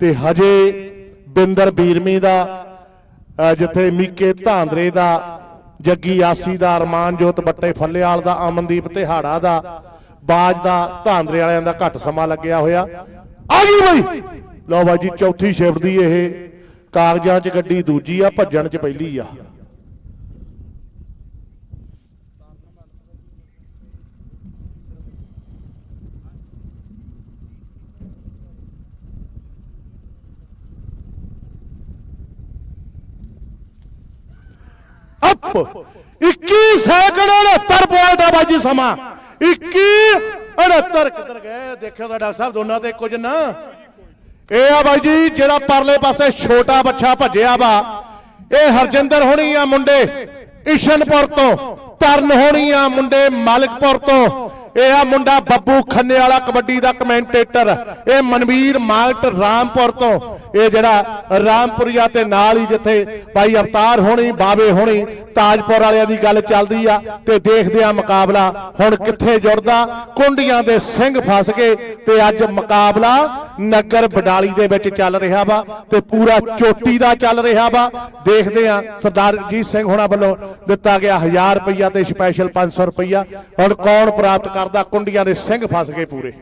ਤੇ ਹਜੇ ਬਿੰਦਰ ਬੀਰਮੀ ਦਾ ਜਿੱਥੇ ਮੀਕੇ ਧਾਂਦਰੇ ਦਾ, ਜੱਗੀ ਆਸੀ ਦਾ ਅਰਮਾਨਜੋਤ ਬੱਟੇ ਫੱਲੇਵਾਲ ਦਾ, ਅਮਨਦੀਪ ਤਿਹਾੜਾ ਦਾ, ਬਾਜ ਦਾ, ਧਾਂਦਰੇ ਵਾਲਿਆਂ ਦਾ ਘੱਟ ਸਮਾਂ ਲੱਗਿਆ ਹੋਇਆ। ਆ ਗਈ ਬਈ। ਲਓ ਬਾਈ ਜੀ, ਚੌਥੀ ਸ਼ਿਫਟ ਦੀ ਇਹ ਕਾਗਜ਼ਾਂ 'ਚ ਗੱਡੀ ਦੂਜੀ ਆ, ਭੱਜਣ 'ਚ ਪਹਿਲੀ ਆ। ਅਪ 21 ਸੈਕਿੰਡ 69 ਪੁਆਇੰਟ ਆ ਬਾਜੀ ਸਮਾਂ। 21 69 ਕਿੱਧਰ ਗਏ? ਦੇਖਿਓ ਤਾਂ ਡਾਕਟਰ ਸਾਹਿਬ ਦੋਨਾਂ ਤੇ ਕੁਝ ਨਾ। ਇਹ ਆ ਬਾਈ ਜੀ, ਜਿਹੜਾ ਪਰਲੇ ਪਾਸੇ ਛੋਟਾ ਬੱਚਾ ਭੱਜਿਆ ਵਾ, ਇਹ ਹਰਜਿੰਦਰ ਹੋਣੀ ਆ ਮੁੰਡੇ ਇਸ਼ਨਪੁਰ ਤੋਂ, ਤਰਨ ਹੋਣੀ ਆ ਮੁੰਡੇ ਮਾਲਕਪੁਰ ਤੋਂ। ਇਹ ਆ ਮੁੰਡਾ ਬੱਬੂ ਖੰਨੇ ਵਾਲਾ ਕਬੱਡੀ ਦਾ ਕਮੈਂਟੇਟਰ। ਇਹ ਮਨਵੀਰ ਮਾਲਟ ਰਾਮਪੁਰ ਤੋਂ। ਇਹ ਜਿਹੜਾ ਰਾਮਪੁਰੀਆ ਤੇ ਨਾਲ ਹੀ ਜਿੱਥੇ ਭਾਈ ਅਵਤਾਰ ਹੋਣੀ, ਬਾਵੇ ਹੋਣੀ, ਤਾਜਪੁਰ ਵਾਲਿਆਂ ਦੀ ਗੱਲ ਚੱਲਦੀ ਆ ਤੇ ਦੇਖਦੇ ਆ ਮੁਕਾਬਲਾ ਹੁਣ ਕਿੱਥੇ ਜੁੜਦਾ। ਕੁੰਡੀਆਂ ਦੇ ਸਿੰਘ ਫਸ ਗਏ ਤੇ ਅੱਜ ਮੁਕਾਬਲਾ ਨਗਰ ਬਡਾਲੀ ਦੇ ਵਿੱਚ ਚੱਲ ਰਿਹਾ ਵਾ ਤੇ ਪੂਰਾ ਚੋਟੀ ਦਾ ਚੱਲ ਰਿਹਾ ਵਾ। ਦੇਖਦੇ ਆ ਸਰਦਾਰ ਜੀਤ ਸਿੰਘ ਹੋਣਾ ਵੱਲੋਂ ਦਿੱਤਾ ਗਿਆ 1000 ਰੁਪਈਆ ਤੇ ਸਪੈਸ਼ਲ 500 ਰੁਪਈਆ। ਹੁਣ ਕੌਣ ਪ੍ਰਾਪਤ ਕਰਦਾ? ਕੁੰਡੀਆਂ ਦੇ ਸਿੰਘ ਫਸ ਗਏ ਪੂਰੇ।